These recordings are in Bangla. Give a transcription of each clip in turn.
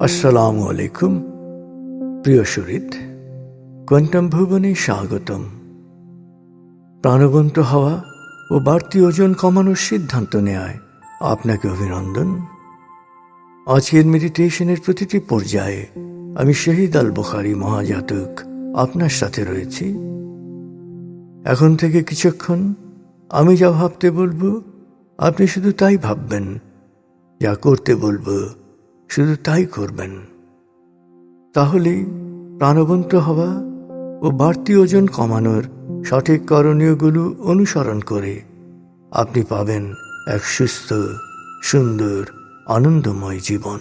আসসালামু আলাইকুম, প্রিয় শরীর, কোয়ান্টাম ভুবনে স্বাগতম। প্রাণবন্ত হওয়া ও বাড়তি ওজন কমানোর সিদ্ধান্ত নেয় আপনাকে অভিনন্দন। আজকের মেডিটেশনের প্রতিটি পর্যায়ে আমি শহীদ আল বুখারি মহাজাতক আপনার সাথে রয়েছি। এখন থেকে কিছুক্ষণ আমি যা ভাবতে বলব, আপনি শুধু তাই ভাববেন, যা করতে বলব শুধু তাই করবেন। তাহলেই প্রাণবন্ত হওয়া ও বাড়তি ওজন কমানোর সঠিক করণীয়গুলো অনুসরণ করে আপনি পাবেন এক সুস্থ, সুন্দর, আনন্দময় জীবন।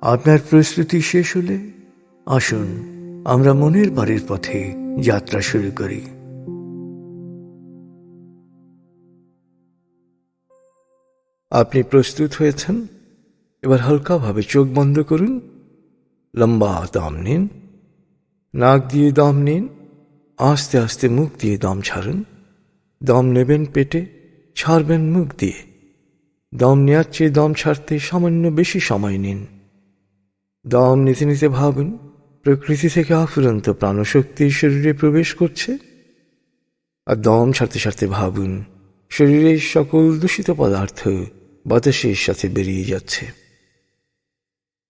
আপনার প্রস্তুতি শেষ হলে আসুন, আমরা মনের বাড়ির পথে যাত্রা শুরু করি। আপনি প্রস্তুত হয়েছেন? এবার হালকাভাবে চোখ বন্ধ করুন, লম্বা দম নিন, নাক দিয়ে দম নিন, আস্তে আস্তে মুখ দিয়ে দম ছাড়ুন, দম নেবেন পেটে, ছাড়বেন মুখ দিয়ে। দম নেওয়ার চেয়ে দম ছাড়তে সামান্য বেশি সময় নিন। দম নিতে নিতে ভাবুন, প্রকৃতি থেকে আফুরন্ত প্রাণশক্তি শরীরে প্রবেশ করছে। আর দম ছাড়তে ছাড়তে ভাবুন, শরীরের সকল দূষিত পদার্থ বাতাসের সাথে বেরিয়ে যাচ্ছে।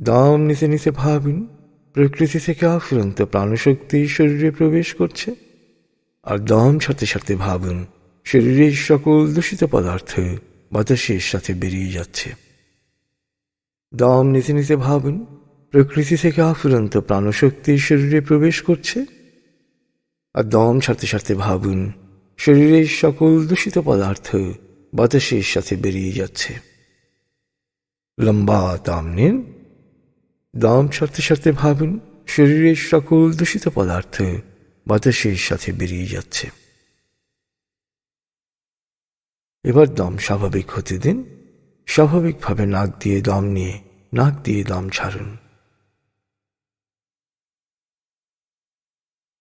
দম নিতে নিতে ভাবুন, প্রকৃতি থেকে আফুরন্ত প্রাণশক্তি শরীরে প্রবেশ করছে। আর দম সাথে সাথে ভাবুন, শরীরের সকল দূষিত পদার্থ বাতাসের সাথে বেরিয়ে যাচ্ছে। দম নিতে নিতে ভাবুন, প্রকৃতি থেকে আফুরন্ত প্রাণশক্তি শরীরে প্রবেশ করছে। আর দম সাথে সাথে ভাবুন, শরীরের সকল দূষিত পদার্থ বাতাসের সাথে বেরিয়ে যাচ্ছে। লম্বা দম নিন। দম ছাড়তে ছাড়তে ভাবুন শরীরের সকল দূষিত পদার্থ বাতাসের সাথে বেরিয়ে যাচ্ছে। এবার দম স্বাভাবিক হতে দিন, স্বাভাবিকভাবে নাক দিয়ে দম নিয়ে নাক দিয়ে দম ছাড়ুন।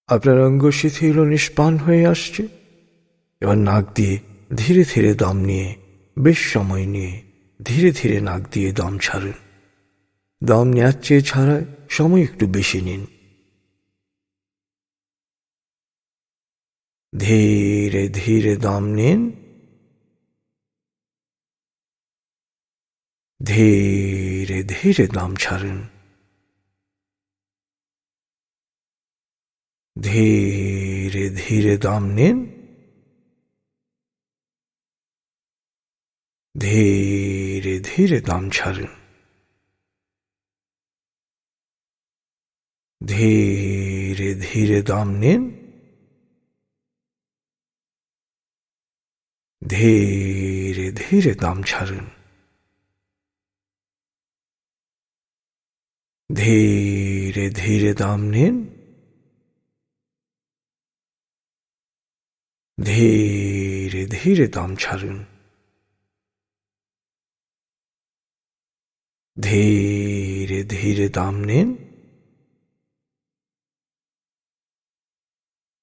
আপনার অঙ্গ শিথিল নিষ্পান হয়ে আসছে। এবার নাক দিয়ে ধীরে ধীরে দম নিয়ে, বেশ সময় নিয়ে ধীরে ধীরে নাক দিয়ে দম ছাড়ুন। দম নেওয়ার চেয়ে ছাড়ায় সময় একটু বেশি নিন ধীরে ধীরে দম নিন ধীরে ধীরে দম ছাড়ুন ধীরে ধীরে দম নিন ধীরে ধীরে দম ছাড়ুন ধীরে ধীরে দম নিন ধীরে ধীরে দম ছাড়ুন ধীরে ধীরে দম নিন ধীরে ধীরে দম ছাড়ুন ধীরে ধীরে দম নিন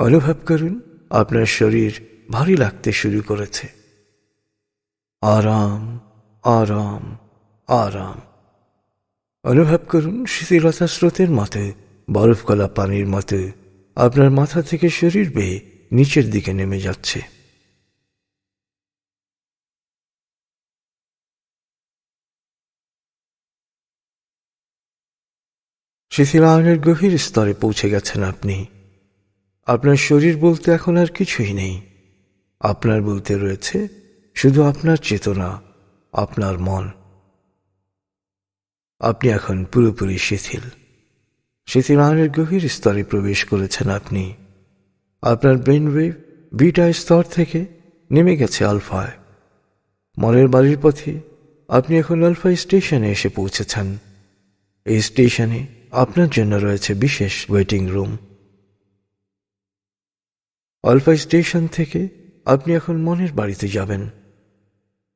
অনুভব করুন, আপনার শরীর ভারী লাগতে শুরু করেছে। আরাম আরাম আরাম। অনুভব করুন, শিথিলতা স্রোতের মতে, বরফ গলা পানির মতে, আপনার মাথা থেকে শরীর বেয়ে নিচের দিকে নেমে যাচ্ছে। শিথিলায়নের গভীর স্তরে পৌঁছে গেছেন আপনি। আপনার শরীর বলতে এখন আর কিছুই নেই। আপনার বলতে রয়েছে শুধু আপনার চেতনা, আপনার মন। আপনি এখন পুরোপুরি শিথিল। শিথিলায়নের গভীর স্তরে প্রবেশ করেছেন আপনি। আপনার ব্রেন ওয়েভ বিটা স্তর থেকে নেমে গেছে আলফায়। মনের বাড়ির পথে আপনি এখন আলফা স্টেশনে এসে পৌঁছেছেন। এই স্টেশনে আপনার জন্য রয়েছে বিশেষ ওয়েটিং রুম আলফা স্টেশন থেকে আপনি এখন মনের বাড়িতে যাবেন।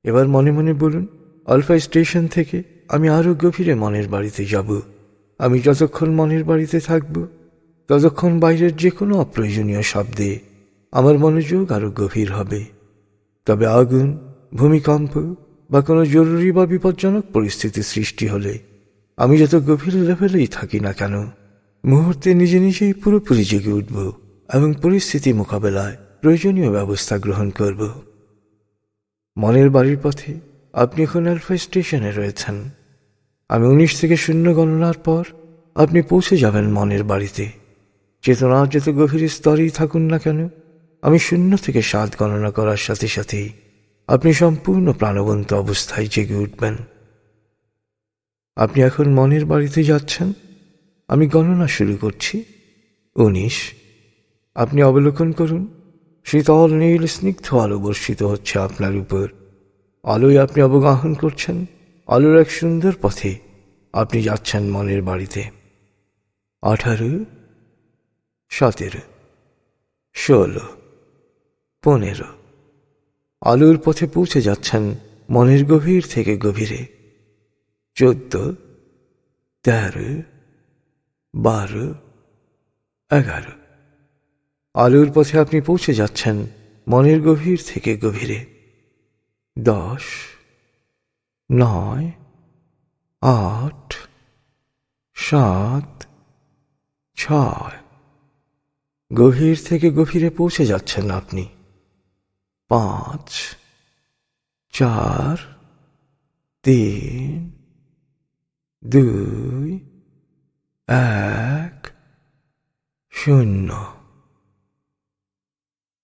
এবার মনে মনে বলুন আলফা স্টেশন থেকে আমি আরও গভীরে মনের বাড়িতে যাব। আমি যতক্ষণ মনের বাড়িতে থাকব, ততক্ষণ বাইরের যে কোনো অপ্রয়োজনীয় শব্দে আমার মনোযোগ আরও গভীর হবে। তবে আগুন, ভূমিকম্প বা কোনো জরুরি বা বিপজ্জনক পরিস্থিতি সৃষ্টি হলে আমি যত গভীর লেভেলেই থাকি না কেন, মুহূর্তে নিজে নিজেই পুরোপুরি জেগে উঠব। এবং পরিস্থিতি মোকাবেলায় প্রয়োজনীয় ব্যবস্থা গ্রহণ করব। মনের বাড়ির পথে আপনি এখন আলফা স্টেশনে রয়েছেন। আমি উনিশ থেকে শূন্য গণনার পর আপনি পৌঁছে যাবেন মনের বাড়িতে। চেতনার যত গভীর স্তরেই থাকুন না কেন? আমি শূন্য থেকে সাত গণনা করার সাথে সাথেই আপনি সম্পূর্ণ প্রাণবন্ত অবস্থায় জেগে উঠবেন। আপনি এখন মনের বাড়িতে যাচ্ছেন? আমি গণনা শুরু করছি। উনিশ আপনি অবলোকন করুন। শীতল নীল স্নিগ্ধ আলো বর্ষিত হচ্ছে আপনার উপর। আলোয় আপনি অবগাহন করছেন। আলোর এক সুন্দর পথে আপনি যাচ্ছেন মনের বাড়িতে। আঠারো, সতেরো, ষোলো, পনেরো। আলোর পথে পৌঁছে যাচ্ছেন মনের গভীর থেকে গভীরে। চোদ্দ, তেরো, বারো, এগারো। আলোর পথে আপনি পৌঁছে যাচ্ছেন, মনের গভীর থেকে গভীরে। দশ, নয়, আট, সাত, ছয়। গভীর থেকে গভীরে পৌঁছে যাচ্ছেন আপনি। পাঁচ, চার, তিন, দুই, এক, শূন্য।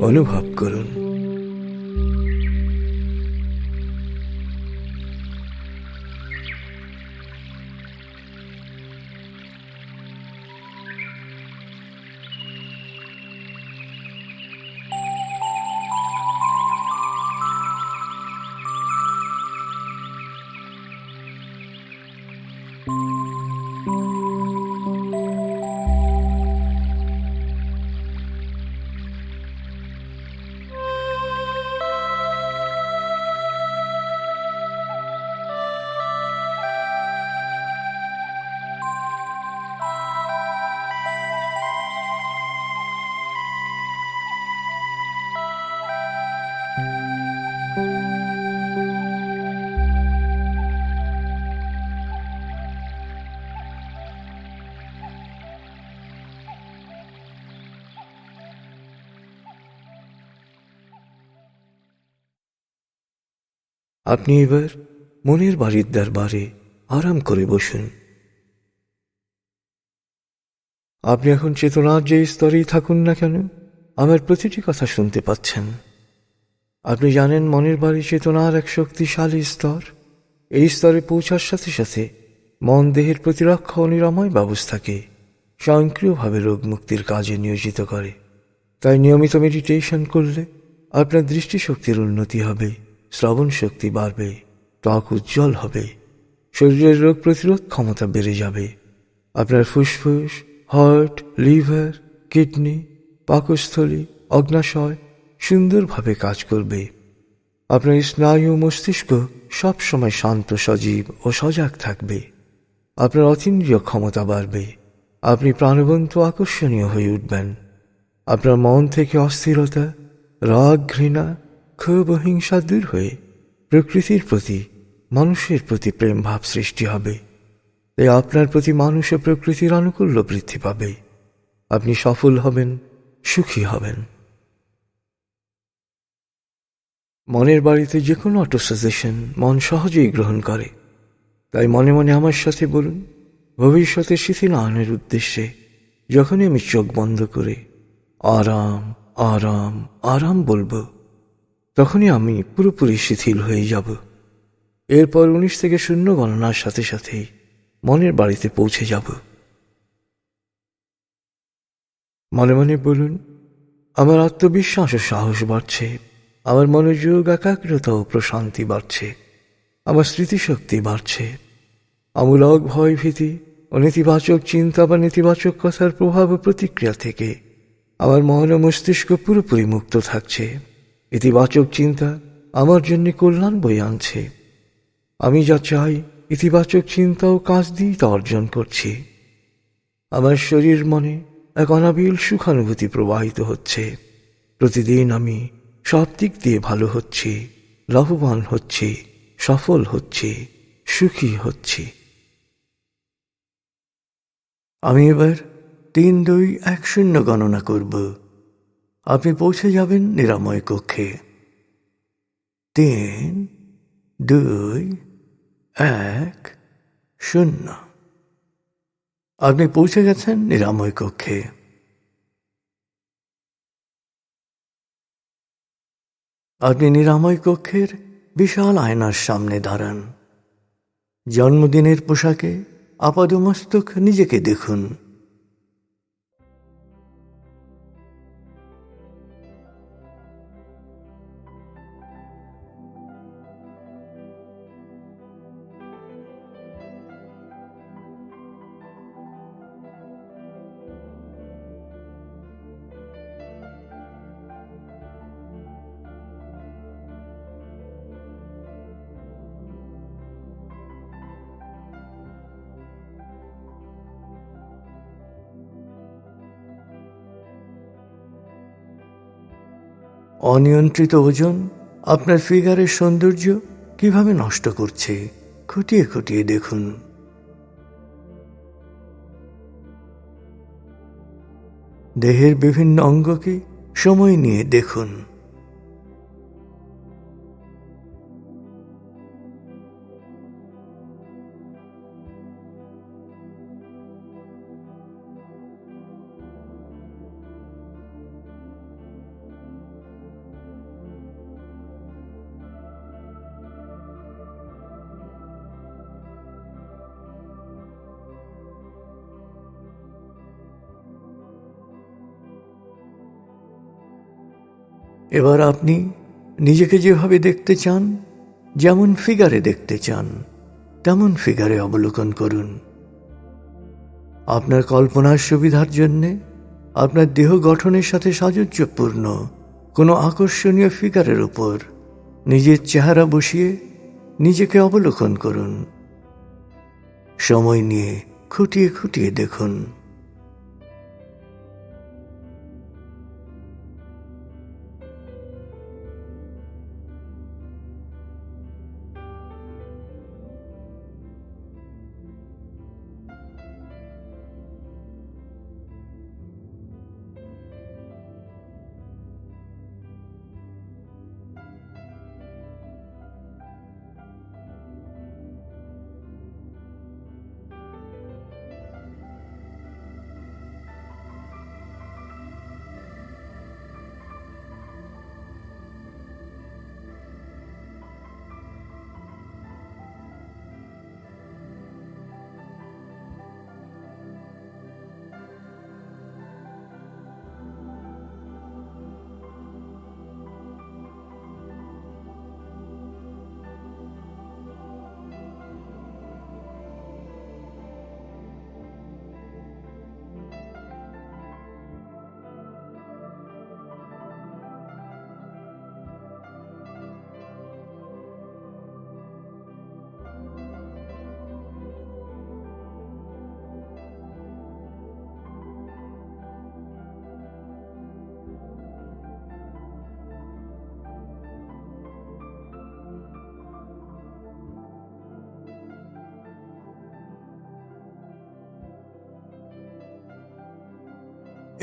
অনুভব করুন আপনি এবার মনের বাড়ির দরবারে আরাম করে বসুন। আপনি এখন চেতনার যে স্তরেই থাকুন না কেন, আমার প্রতিটি কথা শুনতে পাচ্ছেন। আপনি জানেন মনের বাড়ি চেতনার এক শক্তিশালী স্তর। এই স্তরে পৌঁছার সাথে সাথে মন দেহের প্রতিরক্ষা ও নিরাময় ব্যবস্থাকে স্বয়ংক্রিয়ভাবে রোগ মুক্তির কাজে নিয়োজিত করে। তাই নিয়মিত মেডিটেশন করলে আপনার দৃষ্টিশক্তির উন্নতি হবে। শ্রবণ শক্তি বাড়বে, ত্বক উজ্জ্বল হবে, শরীরের রোগ প্রতিরোধ ক্ষমতা বেড়ে যাবে। আপনার ফুসফুস, হার্ট, লিভার, কিডনি, পাকস্থলী, অগ্নাশয় সুন্দরভাবে কাজ করবে। আপনার স্নায়ু মস্তিষ্ক সবসময় শান্ত, সজীব ও সজাগ থাকবে। আপনার অতীন্দ্রিয় ক্ষমতা বাড়বে। আপনি প্রাণবন্ত, আকর্ষণীয় হয়ে উঠবেন। আপনার মন থেকে অস্থিরতা, রাগ, ঘৃণা ক্ষোভ হিংসা দূর হয়ে প্রকৃতির প্রতি, মানুষের প্রতি প্রেম ভাব সৃষ্টি হবে। তাই আপনার প্রতি মানুষ ও প্রকৃতির আনুকূল্য বৃদ্ধি পাবে। আপনি সফল হবেন, সুখী হবেন। মনের বাড়িতে যে কোনো অটো সাজেশন মন সহজেই গ্রহণ করে। তাই মনে মনে আমার সাথে বলুন, ভবিষ্যতে শিথিল আনের উদ্দেশ্যে যখনই আমি চোখ বন্ধ করে আরাম আরাম আরাম বলব। তখনই আমি পুরোপুরি শিথিল হয়ে যাব। এরপর উনিশ থেকে শূন্য গণনার সাথে সাথেই মনের বাড়িতে পৌঁছে যাব। মনে মনে বলুন, আমার আত্মবিশ্বাস ও সাহস বাড়ছে, আমার মনোযোগ, একাগ্রতা ও প্রশান্তি বাড়ছে, আমার স্মৃতিশক্তি বাড়ছে। আমূলক ভয় ভীতি ও নেতিবাচক চিন্তা বা নেতিবাচক কথার প্রভাব ও প্রতিক্রিয়া থেকে আমার মন ও মস্তিষ্ক পুরোপুরি মুক্ত থাকছে। ইতিবাচক চিন্তা আমার জন্য কল্যাণ বই আনছে। আমি যা চাই, ইতিবাচক চিন্তা ও কাজ দিয়েই তা অর্জন করছি। আমার শরীর মনে এক অনাবিল সুখানুভূতি প্রবাহিত হচ্ছে। প্রতিদিন আমি সব দিক দিয়ে ভালো হচ্ছি, লাভবান হচ্ছি, সফল হচ্ছি, সুখী হচ্ছি। আমি এবার তিন দুই এক শূন্য গণনা করব। আপনি পৌঁছে যাবেন নিরাময় কক্ষে। তিন, দুই, এক, শূন্য। আপনি পৌঁছে গেছেন নিরাময় কক্ষে। আপনি নিরাময় কক্ষের বিশাল আয়নার সামনে দাঁড়ান। জন্মদিনের পোশাকে আপাদমস্তক নিজেকে দেখুন। অনিয়ন্ত্রিত ওজন, আপনার ফিগারের সৌন্দর্য কীভাবে নষ্ট করছে, খুঁটিয়ে খুঁটিয়ে দেখুন। দেহের বিভিন্ন অঙ্গকে সময় নিয়ে দেখুন। এবার আপনি নিজেকে যেভাবে দেখতে চান, যেমন ফিগারে দেখতে চান, তেমন ফিগারে অবলোকন করুন। আপনার কল্পনার সুবিধার জন্যে আপনার দেহ গঠনের সাথে সাযুজ্যপূর্ণ কোনো আকর্ষণীয় ফিগারের উপর নিজের চেহারা বসিয়ে নিজেকে অবলোকন করুন। সময় নিয়ে খুঁটিয়ে খুঁটিয়ে দেখুন।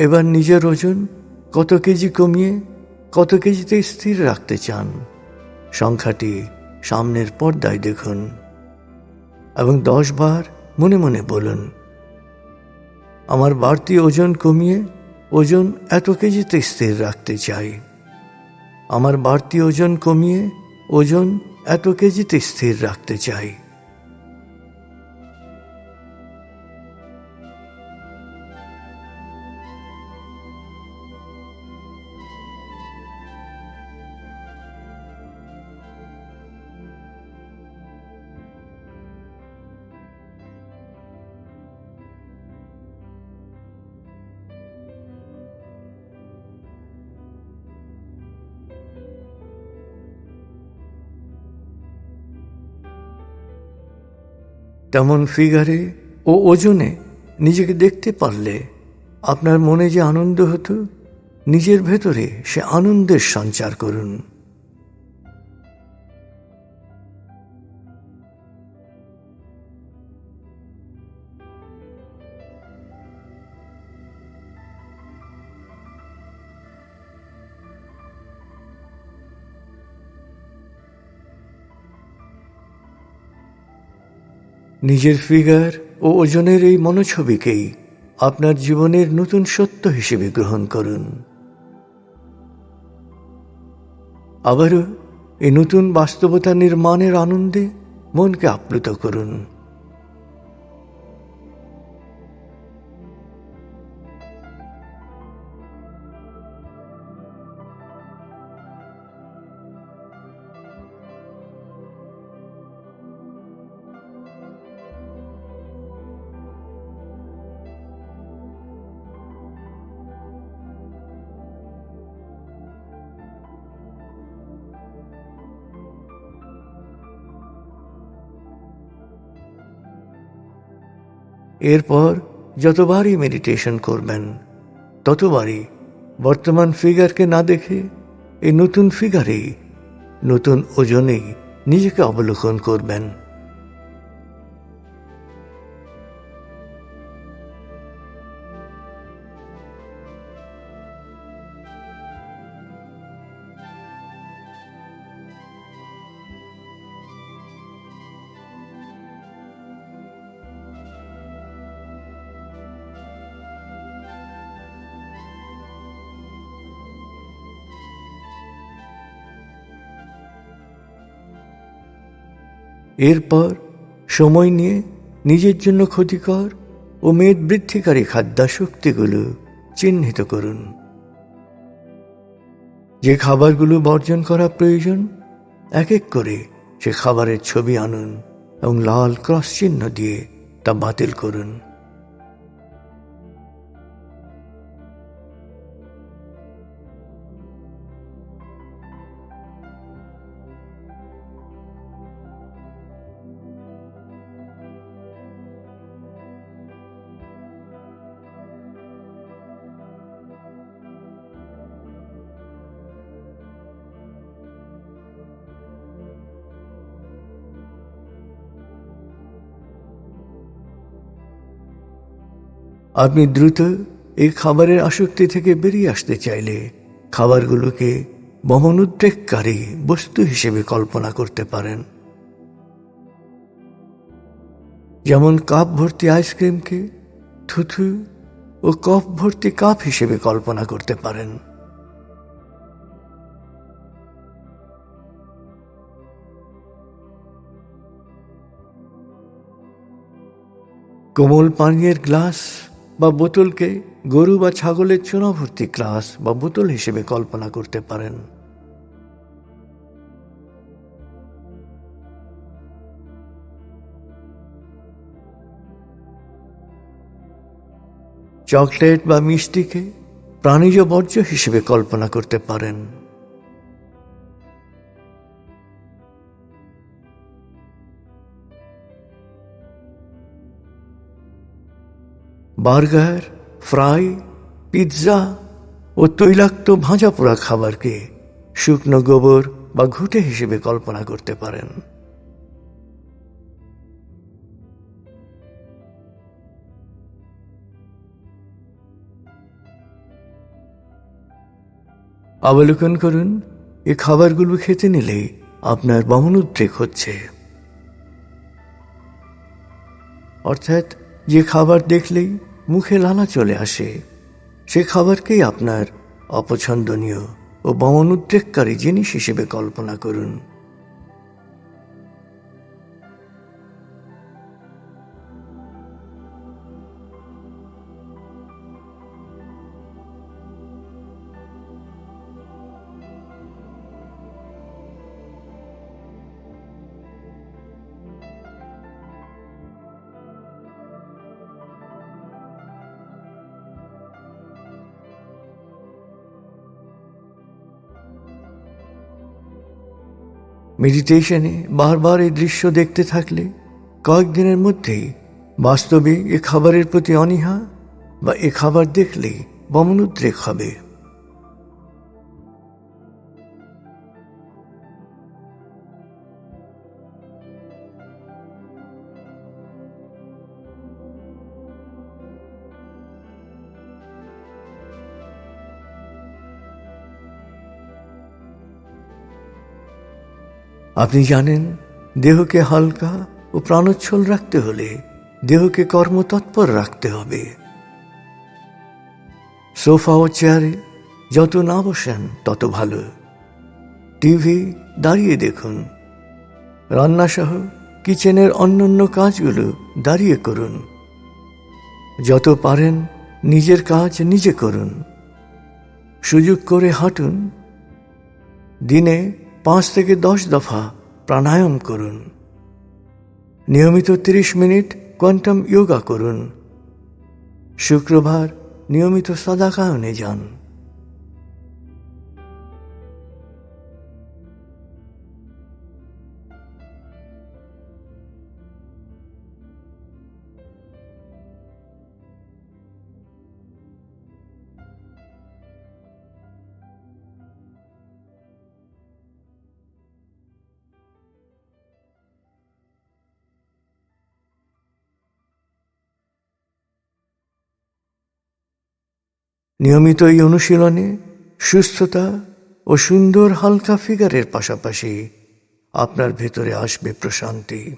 এবার নিজের ওজন কত কেজি কমিয়ে, কত কেজিতে স্থির রাখতে চান? সংখ্যাটি সামনের পর্দায় দেখুন এবং দশ বার মনে মনে বলুন, আমার বাড়তি ওজন কমিয়ে ওজন এত কেজিতে স্থির রাখতে চাই। আমার বাড়তি ওজন কমিয়ে ওজন এত কেজিতে স্থির রাখতে চাই। তেমন ফিগারে ও ওজনে নিজেকে দেখতে পারলে আপনার মনে যে আনন্দ হতো, নিজের ভেতরে সে আনন্দের সঞ্চার করুন। নিজের ফিগার ও ওজনের এই মনোছবিকেই আপনার জীবনের নতুন সত্য হিসেবে গ্রহণ করুন। আবারও এই নতুন বাস্তবতা নির্মাণের আনন্দে মনকে আপ্লুত করুন। এরপর যতবারই মেডিটেশন করবেন, ততবারই বর্তমান ফিগারকে না দেখে এই নতুন ফিগারেই নতুন ওজনেই নিজেকে অবলোকন করবেন। এরপর সময় নিয়ে নিজের জন্য ক্ষতিকর ও মেদ বৃদ্ধিকারী খাদ্যাশক্তিগুলো চিহ্নিত করুন। যে খাবারগুলো বর্জন করা প্রয়োজন, এক এক করে সে খাবারের ছবি আনুন এবং লাল ক্রস চিহ্ন দিয়ে তা বাতিল করুন। আপনি দ্রুত এই খাবারের আসক্তি থেকে বেরিয়ে আসতে চাইলে খাবারগুলোকে বমনোদ্রেককারী বস্তু হিসেবে কল্পনা করতে পারেন। যেমন কাপ ভর্তি আইসক্রিমকে থুথু ও কফ ভর্তি কাপ হিসেবে কল্পনা করতে পারেন। কোমল পানীয়ের গ্লাস বা বোতলকে গরু বা ছাগলের চোনা ভর্তি গ্লাস বা বোতল হিসেবে কল্পনা করতে পারেন। চকলেট বা মিষ্টিকে প্রাণীজ বর্জ্য হিসেবে কল্পনা করতে পারেন। বার্গার, ফ্রাই, পিৎজা ও তৈলাক্ত ভাজা পোড়া খাবারকে শুকনো গোবর বা ঘুটে হিসেবে কল্পনা করতে পারেন। অবলোকন করুন, এ খাবারগুলো খেতে নিলে আপনার বমনোদ্রেক হচ্ছে। অর্থাৎ, যে খাবার দেখলেই মুখে লালা চলে আসে। সে খাবারকেই আপনার অপছন্দনীয় ও বমনোদ্রেককারী জিনিস হিসেবে কল্পনা করুন। মেডিটেশনে বারবার এই দৃশ্য দেখতে থাকলে কয়েকদিনের মধ্যেই বাস্তবে এ খাবারের প্রতি অনীহা বা এ খাবার দেখলেই বমনুদ্রেক হবে। আপনি জানেন, দেহকে হালকা ও প্রাণোচ্ছল রাখতে হলে দেহকে কর্মতৎপর রাখতে হবে। সোফা ও চেয়ারে যত না বসেন, তত ভালো। টিভি দাঁড়িয়ে দেখুন। রান্নাসহ কিচেনের অন্যান্য কাজগুলো দাঁড়িয়ে করুন। যত পারেন, নিজের কাজ নিজে করুন। সুযোগ করে হাঁটুন। দিনে পাঁচ থেকে দশ দফা প্রাণায়াম করুন। নিয়মিত 30 মিনিট কোয়ান্টাম ইয়োগা করুন। শুক্রবার নিয়মিত সদাকায়নে যান। নিয়মিত এই অনুশীলনে সুস্থতা ও সুন্দর হালকা ফিগারের পাশাপাশি আপনার ভেতরে আসবে প্রশান্তি।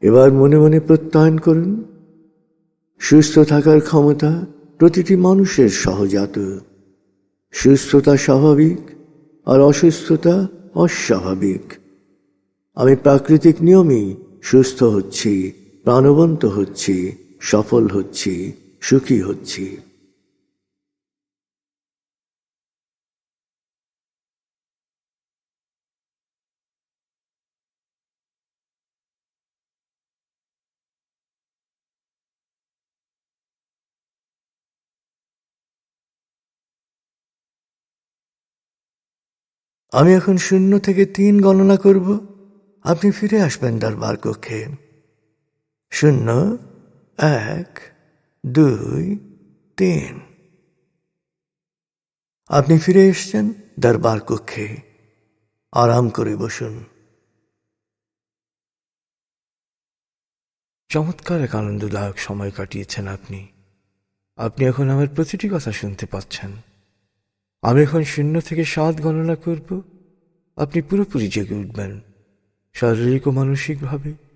এবার মনে মনে প্রত্যয়ন করুন। সুস্থ থাকার ক্ষমতা প্রতিটি মানুষের সহজাত। সুস্থতা স্বাভাবিক আর অসুস্থতা অস্বাভাবিক। আমি প্রাকৃতিক নিয়মেই সুস্থ হচ্ছি। প্রাণবন্ত হচ্ছি, সফল হচ্ছি, সুখী হচ্ছি। আমি এখন শূন্য থেকে তিন গণনা করব। আপনি ফিরে আসবেন দরবার কক্ষে। শূন্য, এক, দুই, তিন। আপনি ফিরে এসছেন দরবার কক্ষে। আরাম করে বসুন। চমৎকার এক আনন্দদায়ক সময় কাটিয়েছেন আপনি। আপনি এখন আমার প্রতিটি কথা শুনতে পাচ্ছেন। আমি এখন শূন্য থেকে সাত গণনা করব। আপনি পুরোপুরি জেগে উঠবেন, শারীরিক ও মানসিকভাবে।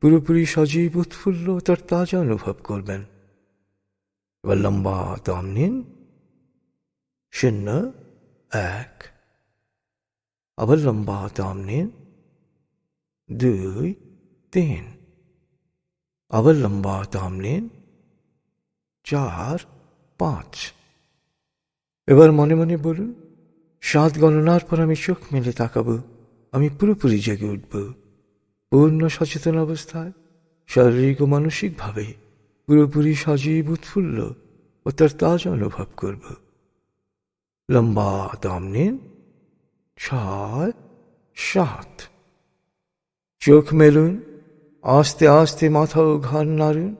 পুরোপুরি সজীব উৎফুল্ল তার তাজা অনুভব করবেন। এবার লম্বা দম নিন। শূন্য, এক। আবার লম্বা দম নিন। দুই, তিন। আবার লম্বা দম নিন। চার, পাঁচ। এবার মনে মনে বলুন, সাত গণনার পর আমি চোখ মেলে তাকাবো, আমি পুরোপুরি জেগে উঠব। পূর্ণ সচেতন অবস্থায় শারীরিক ও মানসিকভাবে পুরোপুরি সজীব, উৎফুল্ল ও তার তাজা অনুভব করব। লম্বা দম নিন ছয় সাত। চোখ মেলুন, আস্তে আস্তে মাথা ও ঘাড় নাড়ুন,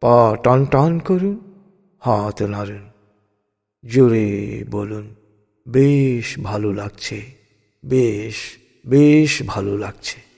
পা টান টান করুন, হাত নাড়ুন। জোরে বলুন, বেশ ভালো লাগছে, বেশ বেশ ভালো লাগছে।